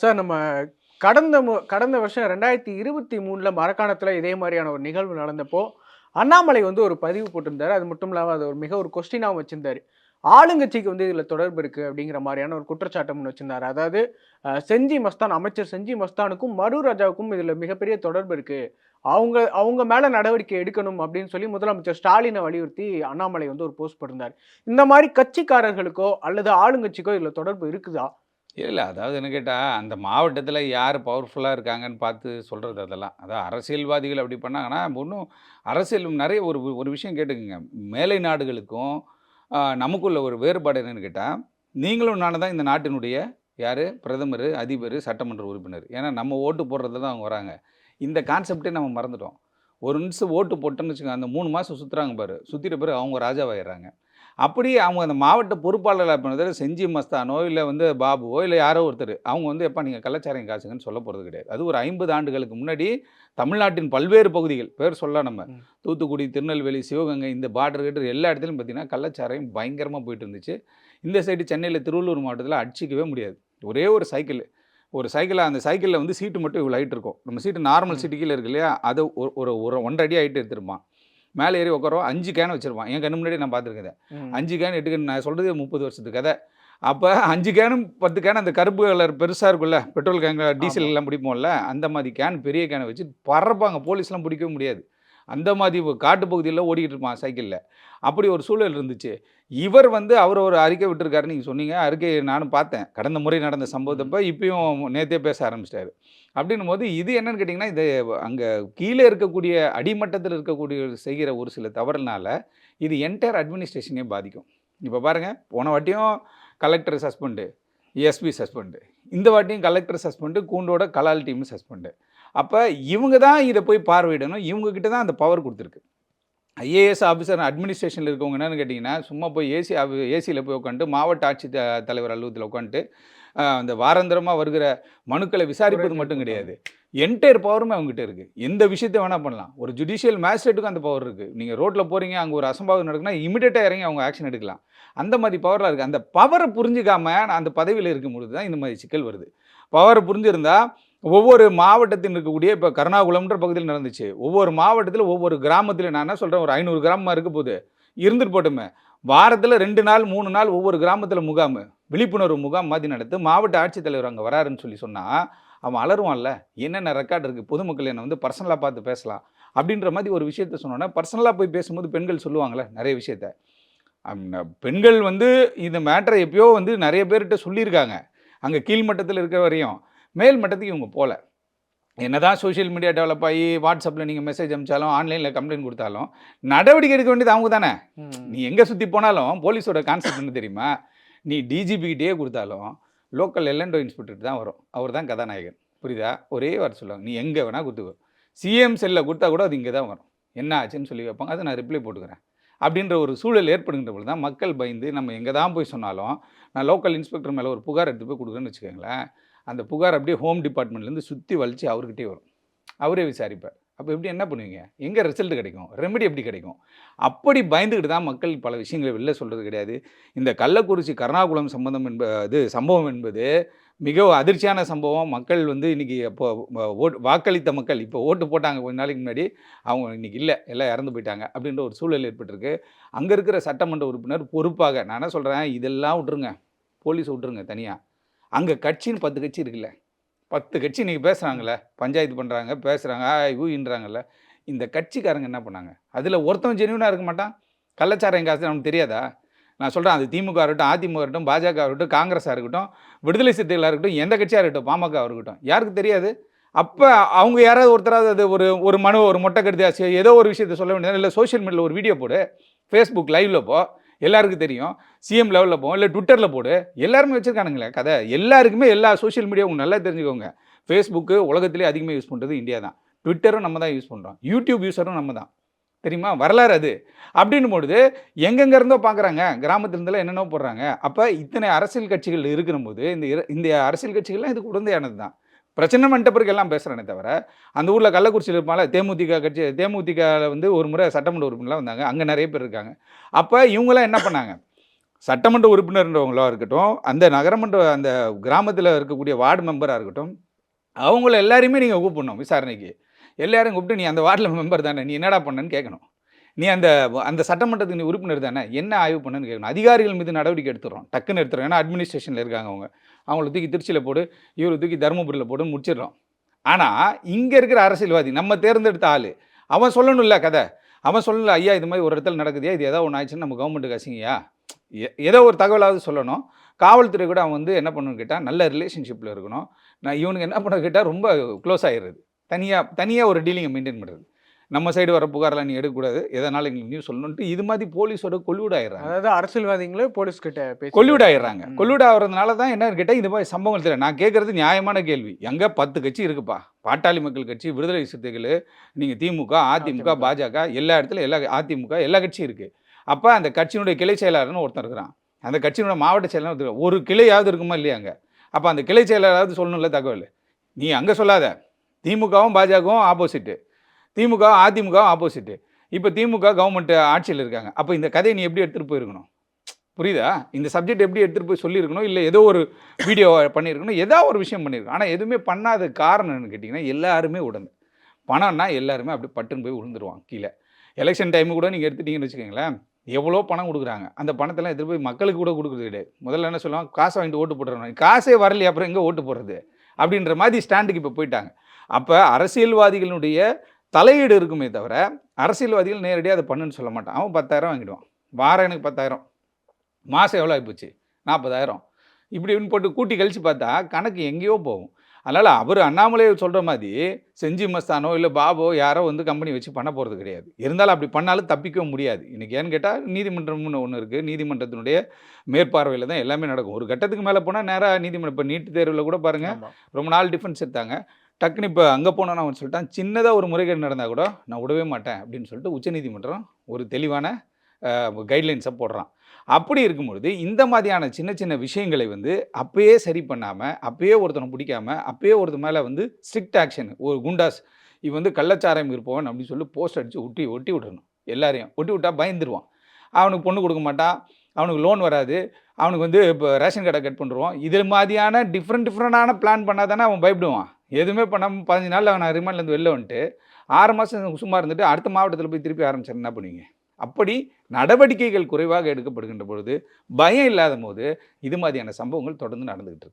Sir நம்ம கடந்த மு கடந்த வருஷம் ரெண்டாயிரத்தி இருபத்தி மூணில் மரக்காணத்தில் இதே மாதிரியான ஒரு நிகழ்வு நடந்தப்போ அண்ணாமலை வந்து ஒரு பதிவு போட்டிருந்தார். அது மட்டும் இல்லாமல் அது ஒரு மிக ஒரு கொஸ்டினாகவும் வச்சிருந்தாரு. ஆளுங்கட்சிக்கு வந்து இதில் தொடர்பு இருக்குது அப்படிங்கிற மாதிரியான ஒரு குற்றச்சாட்டம்னு முன் வச்சிருந்தாரு. அதாவது செஞ்சி மஸ்தான் அமைச்சர் செஞ்சி மஸ்தானுக்கும் மரு ராஜாவுக்கும் இதில் மிகப்பெரிய தொடர்பு இருக்குது அவங்க அவங்க மேலே நடவடிக்கை எடுக்கணும் அப்படின்னு சொல்லி முதலமைச்சர் ஸ்டாலினை வலியுறுத்தி அண்ணாமலை வந்து ஒரு போஸ்ட் போட்டிருந்தார். இந்த மாதிரி கட்சிக்காரர்களுக்கோ அல்லது ஆளுங்கட்சிக்கோ இதில் தொடர்பு இருக்குதா? இல்லை. அதாவது என்ன கேட்டால் அந்த மாவட்டத்தில் யார் பவர்ஃபுல்லாக இருக்காங்கன்னு பார்த்து சொல்கிறது அதெல்லாம். அதான் அரசியல்வாதிகள் அப்படி பண்ணாங்கன்னா ஒன்றும் அரசியல் நிறைய ஒரு ஒரு விஷயம் கேட்டுக்கோங்க. மேலை நாடுகளுக்கும் நமக்குள்ள ஒரு வேறுபாடு என்னன்னு கேட்டால் நீங்களும் நானும் தான் இந்த நாட்டினுடைய யார்? பிரதமர் அதிபர் சட்டமன்ற உறுப்பினர். ஏன்னா நம்ம ஓட்டு போடுறதுல தான் அவங்க வராங்க. இந்த கான்செப்டே நம்ம மறந்துட்டோம். ஒரு நிமிஷம் ஓட்டு போட்டோன்னு வச்சுக்கோங்க அந்த மூணு மாதம் சுற்றுறாங்க பாரு. சுற்றிட்ட பிறகு அவங்க ராஜாவாயிடுறாங்க. அப்படி அவங்க அந்த மாவட்ட பொறுப்பாளராக பண்ணது செஞ்சி மஸ்தானோ இல்லை வந்து பாபுவோ இல்லை யாரோ ஒருத்தர் அவங்க வந்து எப்போ நீங்கள் கள்ளச்சாராயம் காசுங்கன்னு சொல்ல போகிறது கிடையாது. அது ஒரு ஐம்பது ஆண்டுகளுக்கு முன்னாடி தமிழ்நாட்டின் பல்வேறு பகுதிகள் பேர் சொல்லலாம் நம்ம. தூத்துக்குடி திருநெல்வேலி சிவகங்கை இந்த பார்டர் கிட்ட எல்லா இடத்துலையும் பார்த்தீங்கன்னா கள்ளச்சாராயம் பயங்கரமாக போயிட்டு இருந்துச்சு. இந்த சைடு சென்னையில் திருவள்ளூர் மாவட்டத்தில் அடிச்சிக்கவே முடியாது. ஒரே ஒரு சைக்கிள் ஒரு சைக்கிளில் அந்த சைக்கிளில் வந்து சீட்டு மட்டும் இவ்வளோ ஹைட் இருக்கும். நம்ம சீட்டு நார்மல். சீட்டு கீழே இருக்கு இல்லையா அதை ஒரு ஒரு ஒரு ஒன்றரை அடி ஹைட் எடுத்திருப்பான். மேலே ஏறி உட்காரோம் அஞ்சு கேன் வச்சிருப்பான் என் கண்ணு முன்னாடி நான் பார்த்துருக்கேன். அஞ்சு கேன் எட்டு கேன் நான் சொல்கிறது முப்பது வருஷத்து கதை. அப்போ அஞ்சு கேனும் பத்து கேன் அந்த கருப்பு கலர் பெருசாக இருக்கும்ல பெட்ரோல் கேன் டீசல் எல்லாம் பிடிப்போம்ல அந்த மாதிரி கேன் பெரிய கேனை வச்சு பறப்பாங்க. போலீஸ்லாம் பிடிக்கவே முடியாது. அந்த மாதிரி காட்டு பகுதியில் ஓடிக்கிட்டு இருப்பான் சைக்கிளில். அப்படி ஒரு சூழல் இருந்துச்சு. இவர் வந்து அவர் ஒரு அறிக்கை விட்டுருக்காரு நீங்கள் சொன்னீங்க. அறிக்கை நானும் பார்த்தேன். கடந்த முறை நடந்த சம்பவத்தப்போ இப்பயும் நேத்தே பேச ஆரம்பிச்சிட்டாரு. அப்படின்னும் போது இது என்னன்னு கேட்டிங்கன்னா இது அங்கே கீழே இருக்கக்கூடிய அடிமட்டத்தில் இருக்கக்கூடிய செய்கிற ஒரு சில தவறுனால இது என்டையர் அட்மினிஸ்ட்ரேஷனே பாதிக்கும். இப்போ பாருங்கள் போன வாட்டியும் கலெக்டர் சஸ்பெண்டு எஸ்பி சஸ்பெண்டு இந்த வாட்டியும் கலெக்டர் சஸ்பெண்டு கூண்டோட கலால் டீம் சஸ்பெண்டு அப்போ இவங்க தான் இதை போய் பார்வையிடணும். இவங்கக்கிட்ட தான் அந்த பவர் கொடுத்துருக்கு. ஐஏஎஸ் ஆஃபீஸர் அட்மினிஸ்ட்ரேஷனில் இருக்கவங்க என்னன்னு கேட்டிங்கன்னா சும்மா போய் ஏசி ஏசியில் போய் உட்காந்து மாவட்ட ஆட்சி த- தலைவர் அலுவலகத்தில் உட்காந்துட்டு அந்த வாராந்திரமாக வருகிற மனுக்களை விசாரிப்பது மட்டும் கிடையாது. என்டையர் பவருமே அவங்ககிட்ட இருக்குது எந்த விஷயத்த வேணால் பண்ணலாம். ஒரு ஜுடிஷியல் மேஜிஸ்ட்ரேட்டுக்கும் அந்த பவர் இருக்குது நீங்கள் ரோட்டில் போகிறீங்க அங்கே ஒரு அசம்பாவிதம் நடக்குன்னா இமிடியேட்டாக இறங்கி அவங்க ஆக்ஷன் எடுக்கலாம். அந்த மாதிரி பவர்லாம் இருக்குது அந்த பவரை புரிஞ்சுக்காம நான் அந்த பதவியில் இருக்கும் பொழுது தான் இந்த மாதிரி சிக்கல் வருது. பவரை புரிஞ்சிருந்தால் ஒவ்வொரு மாவட்டத்தில் இருக்கக்கூடிய இப்போ கருணாகுளம்ன்ற பகுதியில் நடந்துச்சு. ஒவ்வொரு மாவட்டத்தில் ஒவ்வொரு கிராமத்தில் நான் என்ன சொல்கிறேன் ஒரு ஐநூறு கிராமமாக இருக்க போகுது. இருந்துட்டு போட்டுமே. வாரத்தில் ரெண்டு நாள் மூணு நாள் ஒவ்வொரு கிராமத்தில் முகாம் விழிப்புணர்வு முகாம் மாதிரி நடத்து மாவட்ட ஆட்சித்தலைவர் அங்கே வராருன்னு சொல்லி சொன்னால் அவன் அலருவான்ல என்னென்ன ரெக்கார்டு இருக்குது பொதுமக்கள் என்னை வந்து பர்சனலாக பார்த்து பேசலாம். அப்படின்ற மாதிரி ஒரு விஷயத்த சொன்னோன்னா பர்சனலாக போய் பேசும்போது பெண்கள் சொல்லுவாங்களே நிறைய விஷயத்த. பெண்கள் வந்து இந்த மேட்டரை எப்பயோ வந்து நிறைய பேர்கிட்ட சொல்லியிருக்காங்க. அங்கே கீழ்மட்டத்தில் இருக்கிற வரையும் மேல் மட்டத்துக்கு இவங்க போகல என்னதான் சோஷியல் மீடியா டெவலப் ஆகி வாட்ஸ்அப்பில் நீங்கள் மெசேஜ் அனுப்பிச்சாலும் ஆன்லைனில் கம்ப்ளைண்ட் கொடுத்தாலும் நடவடிக்கை எடுக்க வேண்டியது அவங்க தானே. நீ எங்கே சுற்றி போனாலும் போலீஸோட கான்செப்ட் என்ன தெரியுமா? நீ டிஜிபிக்கிட்டே கொடுத்தாலும் லோக்கல் எல்என்டோ இன்ஸ்பெக்டர் தான் வரும். அவர் தான் கதாநாயகன். புரியுதா? ஒரே வார்த்தை சொல்லுவாங்க. நீ எங்கே வேணால் கொடுத்துக்கோ சிஎம் செல்லில் கொடுத்தா கூட அது இங்கே தான் வரும். என்ன ஆச்சுன்னு சொல்லி வைப்பாங்க அதை நான் ரிப்ளை போட்டுக்கிறேன். அப்படின்ற ஒரு சூழல் ஏற்படுகின்ற பொழுது தான் மக்கள் பயந்து நம்ம எங்கே தான் போய் சொன்னாலும் நான் லோக்கல் இன்ஸ்பெக்டர் மேலே ஒரு புகார் எடுத்து போய் கொடுக்குறேன்னு வச்சுக்கோங்களேன். அந்த புகார் அப்படியே ஹோம் டிபார்ட்மெண்ட்லேருந்து சுற்றி வலித்து அவர்கிட்டே வரும். அவரே விசாரிப்பார். அப்போ எப்படி என்ன பண்ணுவீங்க? எங்கே ரிசல்ட் கிடைக்கும்? ரெமெடி எப்படி கிடைக்கும்? அப்படி பயந்துக்கிட்டு தான் மக்கள் பல விஷயங்களை வெளில சொல்கிறது கிடையாது. இந்த கள்ளக்குறிச்சி கருணாகுளம் சம்பந்தம் என்ப இது சம்பவம் என்பது மிக அதிர்ச்சியான சம்பவம். மக்கள் வந்து இன்றைக்கி இப்போ ஓட் வாக்களித்த மக்கள் இப்போ ஓட்டு போட்டாங்க கொஞ்ச நாளைக்கு முன்னாடி அவங்க இன்றைக்கி இல்லை எல்லாம் இறந்து போயிட்டாங்க அப்படின்ற ஒரு சூழல் ஏற்பட்டிருக்கு. அங்கே இருக்கிற சட்டமன்ற உறுப்பினர் பொறுப்பாக நான் என்ன சொல்கிறேன் இதெல்லாம் விட்டுருங்க. போலீஸ் விட்டுருங்க தனியாக. அங்கே கட்சின்னு பத்து கட்சி இருக்குல்ல. பத்து கட்சி இன்றைக்கி பேசுகிறாங்களே பஞ்சாயத்து பண்ணுறாங்க பேசுகிறாங்க ஊயின்றாங்கல்ல இந்த கட்சிக்காரங்க என்ன பண்ணாங்க? அதில் ஒருத்தவன் ஜெனியூனாக இருக்க மாட்டான்? கள்ளச்சாராயம் காசு நமக்கு தெரியாதா? நான் சொல்கிறேன் அது திமுக இருக்கட்டும் அதிமுக இருக்கட்டும் பாஜக இருக்கட்டும் காங்கிரஸாக இருக்கட்டும் விடுதலை சிறுத்தைகளாக இருக்கட்டும் எந்த கட்சியாக இருக்கட்டும் பாமக இருக்கட்டும். யாருக்கு தெரியாது? அப்போ அவங்க யாராவது ஒருத்தராவது அது ஒரு ஒரு மனு ஒரு மொட்டை கருதி ஏதோ ஒரு விஷயத்தை சொல்ல வேண்டியது இல்லை சோஷியல் மீடியாவில் ஒரு வீடியோ போடு. ஃபேஸ்புக் லைவில் போ. எல்லாருக்கும் தெரியும். சிஎம் லெவலில் போகும் இல்லை ட்விட்டரில் போடு. எல்லாருமே வச்சுருக்கானுங்களே கதை. எல்லாருக்குமே எல்லா சோஷியல் மீடியாவும் நல்லா தெரிஞ்சுக்கோங்க. ஃபேஸ்புக்கு உலகத்திலே அதிகமாக யூஸ் பண்ணுறது இந்தியா தான். ட்விட்டரும் நம்ம தான் யூஸ் பண்ணுறோம் யூடியூப் யூஸரும் நம்ம தான். தெரியுமா? வரலாறு அது. அப்படின்னும் பொழுது எங்கெங்க இருந்தோ பார்க்குறாங்க கிராமத்துலேருந்தெல்லாம் என்னென்னோ போடுறாங்க. அப்போ இத்தனை அரசியல் கட்சிகள் இருக்கிற போது இந்த இந்த அரசியல் கட்சிகள்லாம் இதுக்கு உடந்தையானது தான் பிரச்சனை பண்ணிட்ட பிறகு எல்லாம் பேசுகிறேனே தவிர அந்த ஊரில் கள்ளக்குறிச்சியில் இருப்பால தேமுதிக கட்சி தேமுதிகவில் வந்து ஒரு முறை சட்டமன்ற உறுப்பினர்லாம் வந்தாங்க. அங்கே நிறைய பேர் இருக்காங்க. அப்போ இவங்களாம் என்ன பண்ணாங்க? சட்டமன்ற உறுப்பினர்ன்றவங்களா இருக்கட்டும் அந்த நகரமன்ற அந்த கிராமத்தில் இருக்கக்கூடிய வார்டு மெம்பராக இருக்கட்டும் அவங்கள எல்லாரையுமே நீங்கள் கூப்பிடணும் விசாரணைக்கு. எல்லாரும் கூப்பிட்டு நீ அந்த வார்டில் மெம்பர் தானே நீ என்னடா பண்ணன்னு கேட்கணும். நீ அந்த அந்த சட்டமன்றத்துக்கு நீ உறுப்பினர் தானே என்ன ஆய்வு பண்ணுன்னு கேட்கணும். அதிகாரிகள் மீது நடவடிக்கை எடுத்துடுறோம். டக்குன்னு எடுத்துறோம் ஏன்னா அட்மினிஸ்ட்ரேஷனில் இருக்காங்க அவங்க. அவங்கள தூக்கி திருச்சியில் போடு இவரை தூக்கி தருமபுரியில் போட்டு முடிச்சிடுறோம். ஆனால் இங்கே இருக்கிற அரசியல்வாதி நம்ம தேர்ந்தெடுத்த ஆள் அவன் சொல்லணும்ல கதை. அவன் சொல்லல ஐயா இது மாதிரி ஒரு இடத்துல நடக்குதியா இது ஏதோ ஒன்று ஆயிடுச்சுன்னு நம்ம கவர்மெண்ட்டுக்கு அசிங்கயா எ- ஏதோ ஒரு தகவலாவது சொல்லணும். காவல்துறை கூட அவன் வந்து என்ன பண்ணணும்னு கேட்டால் நல்ல ரிலேஷன்ஷிப்பில் இருக்கணும். நான் இவனுக்கு என்ன பண்ண கேட்டால் ரொம்ப க்ளோஸ் ஆகிடுறது தனியாக தனியாக ஒரு டீலிங்கை மெயின்டைன் பண்ணுறது நம்ம சைடு வர புகாரெல்லாம் நீ எடுக்கக்கூடாது. எதனால எங்களுக்கு நியூஸ் சொல்லணுன்ட்டு இது மாதிரி போலீஸோட கொல்யூட் ஆயிடுறாங்க அதாவது அரசியல்வாதிகளே போலீஸ் கிட்ட கொல்யூட் ஆயிடுறாங்க. கொல்யூட் ஆகிறதுனால தான் என்னன்னு கேட்டால் இது மாதிரி சம்பவங்கள் தெரியல நான் கேட்குறது நியாயமான கேள்வி. எங்கே பத்து கட்சி இருக்குப்பா. பாட்டாளி மக்கள் கட்சி விடுதலை சிறுத்தைகள் நீங்கள் திமுக அதிமுக. பாஜக எல்லா இடத்துல எல்லா அதிமுக எல்லா கட்சியும் இருக்குது அப்போ அந்த கட்சியினுடைய கிளை செயலாளர்னு ஒருத்தன் இருக்கிறான். அந்த கட்சியினுடைய மாவட்ட செயலாளர். ஒரு கிளையாவது இருக்குமா இல்லையா அங்கே? அப்போ அந்த கிளை செயலாளராவது சொல்லணும்ல தகவல். நீ அங்கே சொல்லாத. திமுகவும் பாஜகவும் ஆப்போசிட்டு திமுக அதிமுக ஆப்போசிட்டு இப்போ திமுக கவர்மெண்ட் ஆட்சியில் இருக்காங்க. அப்போ இந்த கதையை நீ எப்படி எடுத்துகிட்டு போயிருக்கணும்? புரியுதா? இந்த சப்ஜெக்ட் எப்படி எடுத்துகிட்டு போய் சொல்லியிருக்கணும்? இல்லை ஏதோ ஒரு வீடியோ பண்ணியிருக்கணும்? ஏதோ ஒரு விஷயம் பண்ணியிருக்கணும். ஆனால் எதுவுமே பண்ணாத காரணம் என்னன்னு கேட்டிங்கன்னா எல்லாருமே உடந்து பணம்னா எல்லாருமே அப்படி பட்டுன்னு போய் விழுந்துருவாங்க கீழே. எலெக்ஷன் டைமு கூட நீங்கள் எடுத்துட்டீங்கன்னு வச்சுக்கோங்களேன் எவ்வளோ பணம் கொடுக்குறாங்க? அந்த பணத்தெல்லாம் எடுத்துகிட்டு போய் மக்களுக்கு கூட கொடுக்குறது கிடையாது. முதல்ல என்ன சொல்லுவாங்க? காசை வாங்கிட்டு ஓட்டு போட்டுறணும். காசே வரலையே அப்புறம் எங்கே ஓட்டு போடுறது? அப்படின்ற மாதிரி ஸ்டாண்டுக்கு இப்போ போயிட்டாங்க. அப்போ அரசியல்வாதிகளுடைய தலையீடு இருக்குமே தவிர அரசியல்வாதிகள் நேரடியாக அதை பண்ணுன்னு சொல்ல மாட்டான். அவன் பத்தாயிரம் வாங்கிடுவான். வாரம் எனக்கு பத்தாயிரம். மாதம் எவ்வளோ ஆகிப்போச்சு? நாற்பதாயிரம் இப்படி இப்படின்னு போட்டு கூட்டி கழிச்சு பார்த்தா கணக்கு எங்கேயோ போகும். அதனால் அவர் அண்ணாமலை சொல்கிற மாதிரி செஞ்சி மஸ்தானோ இல்லை பாபோ யாரோ வந்து கம்பெனி வச்சு பண்ண போகிறது கிடையாது. இருந்தாலும் அப்படி பண்ணாலும் தப்பிக்கவும் முடியாது. இன்றைக்கி ஏன்னு கேட்டால் நீதிமன்றம்னு ஒன்று இருக்குது நீதிமன்றத்தினுடைய மேற்பார்வையில் தான் எல்லாமே நடக்கும். ஒரு கட்டத்துக்கு மேலே போனால் நேராக நீதிமன்றம் இப்போ நீட் தேர்வில் கூட பாருங்கள். ரொம்ப நாள் டிஃபென்ஸ் எடுத்தாங்க. டக்குன்னு இப்போ அங்கே போனோன்னு அவன் சொல்லிட்டான் சின்னதாக ஒரு முறைகேடு நடந்தால் கூட நான் விடவே மாட்டேன் அப்படின்னு சொல்லிட்டு உச்சநீதிமன்றம் ஒரு தெளிவான கைட்லைன்ஸை போடுறான். அப்படி இருக்கும்பொழுது இந்த மாதிரியான சின்ன சின்ன விஷயங்களை வந்து அப்பயே சரி பண்ணாமல் அப்பயே ஒருத்தனை பிடிக்காம அப்பயே ஒருத்தன் மேலே வந்து ஸ்ட்ரிக்ட் ஆக்ஷன் ஒரு குண்டாஸ் இவன் வந்து கள்ளச்சாராயம் இருப்பவன் அப்படின்னு சொல்லி போஸ்ட் அடித்து ஒட்டி ஒட்டி விடணும் எல்லாரையும் ஒட்டி விட்டா பயந்துருவான். அவனுக்கு பொண்ணு கொடுக்க மாட்டான். அவனுக்கு லோன் வராது. அவனுக்கு வந்து இப்போ ரேஷன் கார்டை கட் பண்ணுருவான் இது மாதிரியான டிஃப்ரெண்ட் டிஃப்ரெண்டான பிளான் பண்ணால் தானே அவன் பயப்படுவான். எதுவுமே பண்ணாமல் பதினஞ்சு நாள் அவன் ரிமாண்ட்லேருந்து வெளில வந்துட்டு ஆறு மாதம் சும்மா இருந்துட்டு அடுத்த மாவட்டத்தில் போய் திருப்பி ஆரம்பிச்சார் என்ன பண்ணுவீங்க? அப்படி நடவடிக்கைகள் குறைவாக எடுக்கப்படுகின்ற பொழுது பயம் இல்லாத போது இது மாதிரியான சம்பவங்கள் தொடர்ந்து நடந்துகிட்டு இருக்கு.